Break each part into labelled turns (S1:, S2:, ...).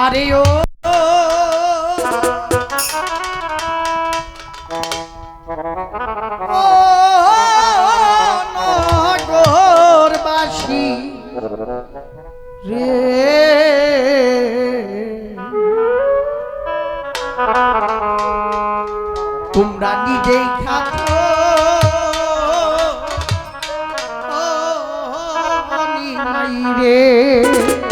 S1: আরে ও নগরবাসী রে। তোমরা নিজেই খাতো রে।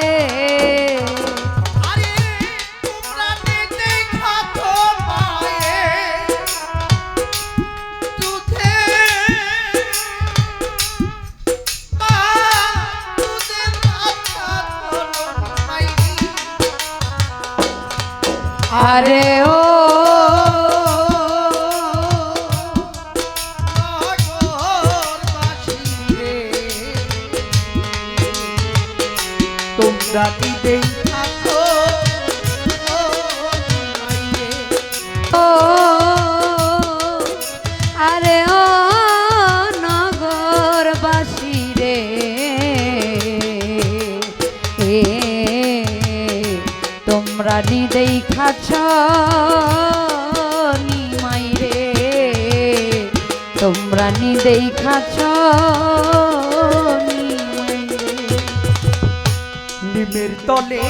S1: আরে
S2: ও।
S1: তোমরা দিদেই
S2: রে
S1: নিমের তলে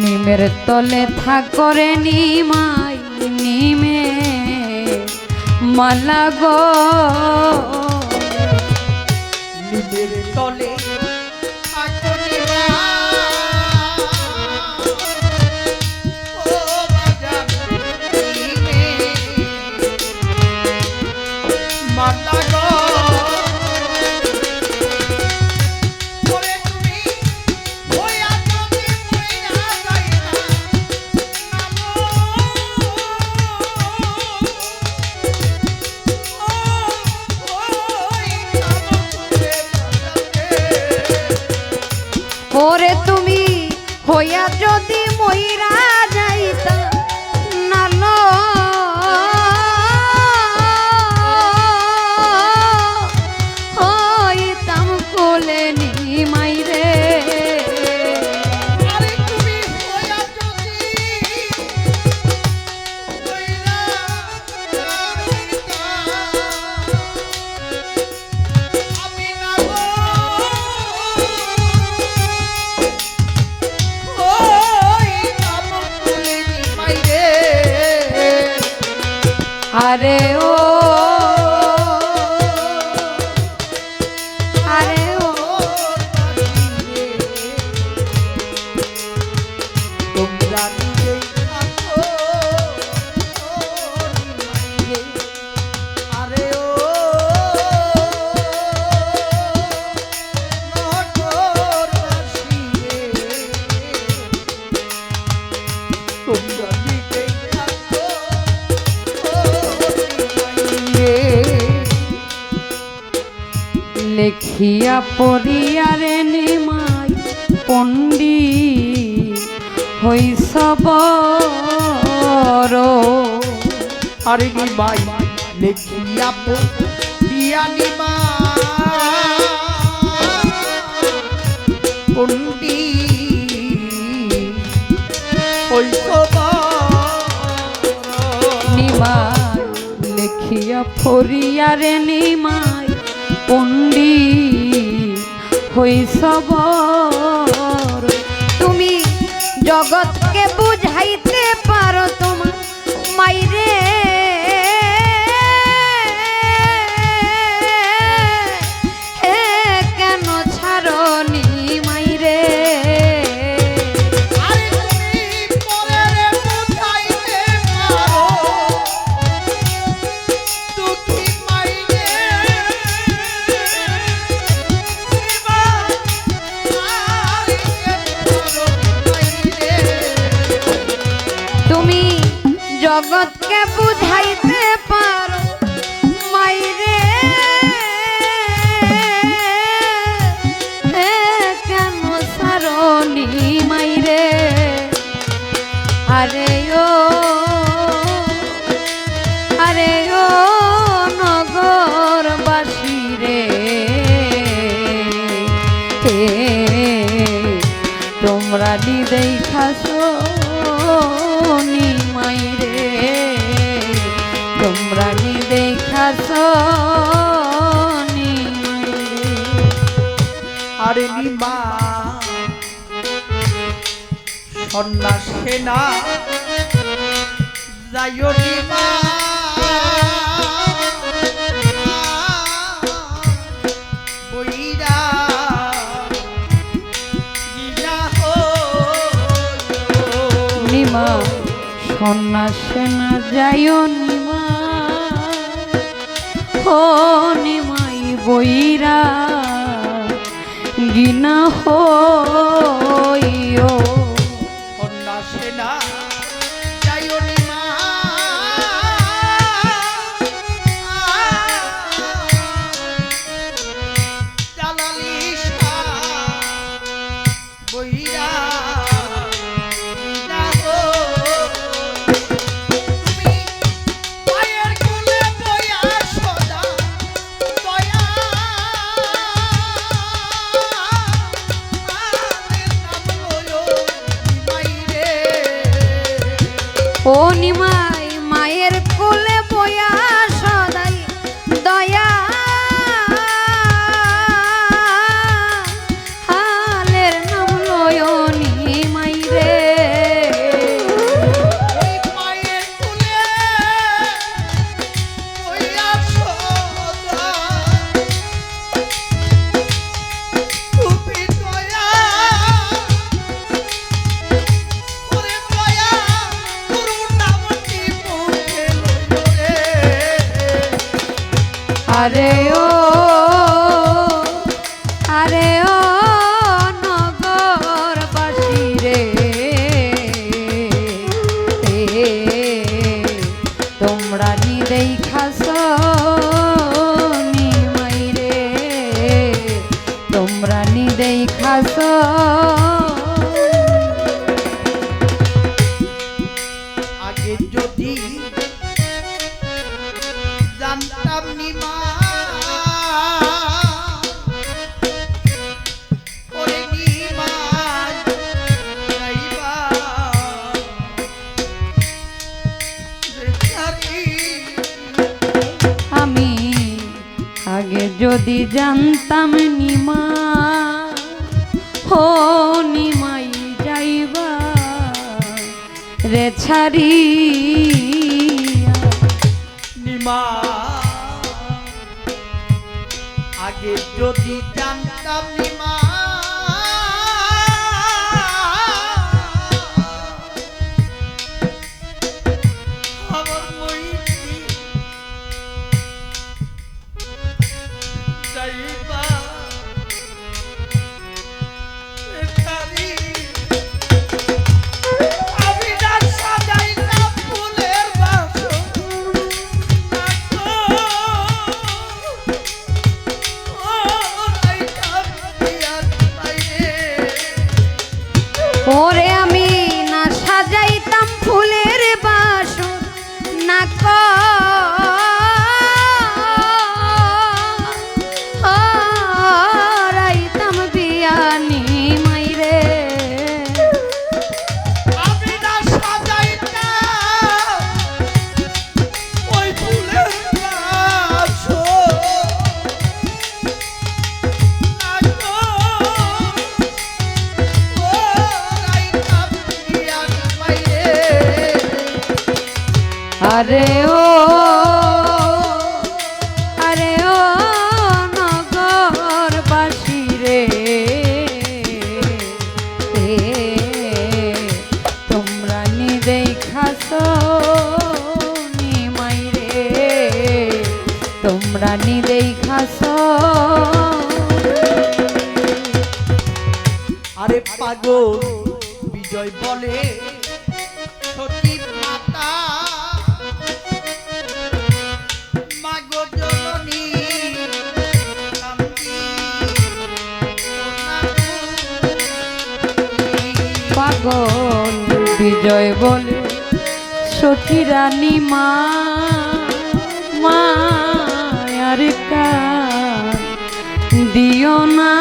S2: নিমের তলে থাকরে নিমাই নিমে মালা গো।
S1: তলে ওরে তুমি হইয়া যদি মহিরা যাইতা
S2: নাল লেখিয়া পড়িয়ারে নিমাই পণ্ডি হই সবর।
S1: আরে নিমাই লেখিয়া দিয়া নিমা পন্ডি ওই
S2: নিমাই লেখিয়া ফরিয়ারে নিমাই পণ্ডি হই সবর। তুমি জগৎকে বুঝাইতে পারো তোমার মাইরে।
S1: সন্ন্যাস না যাইও মা।
S2: নিমা সন্ন্যাসে না নিমা ও নিমাই বইরা গিনা হইও ও নিমাই মায়ের কোলে বয়া
S1: যদি জানতাম নিমা
S2: হো নিমাই যাইবা রে ছাড়ি
S1: নিমা আগে যদি জানতাম নিমা Arre. পাগল বিজয় বলে
S2: সখী রানী মা মায়ার কা দিও না।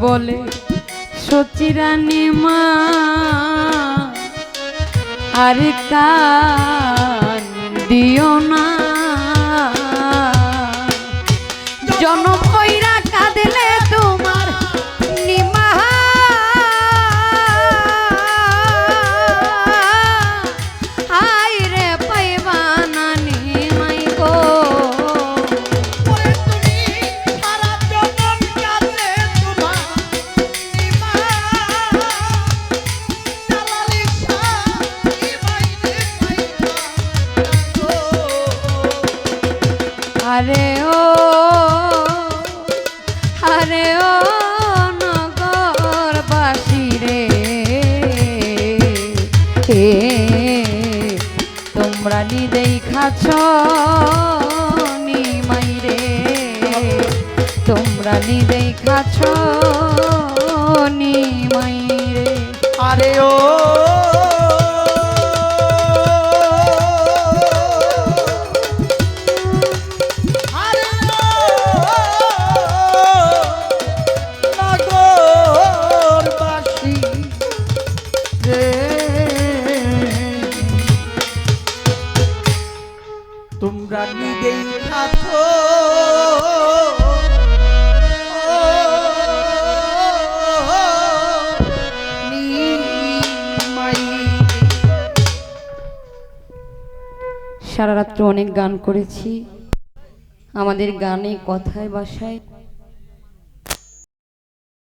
S2: বলে সচিরানি মা আর কান দিও না। জনম আরে ও আরে ও নগরবাসী রে। এ, তোমরা নিদেই খাছ নিমাই রে। তোমরা নিদেই খাছ নিমাই রে।
S1: আরে ও তোমরা থাকো।
S2: সারা রাত্র অনেক গান করেছি। আমাদের গানে কথায় বাসায়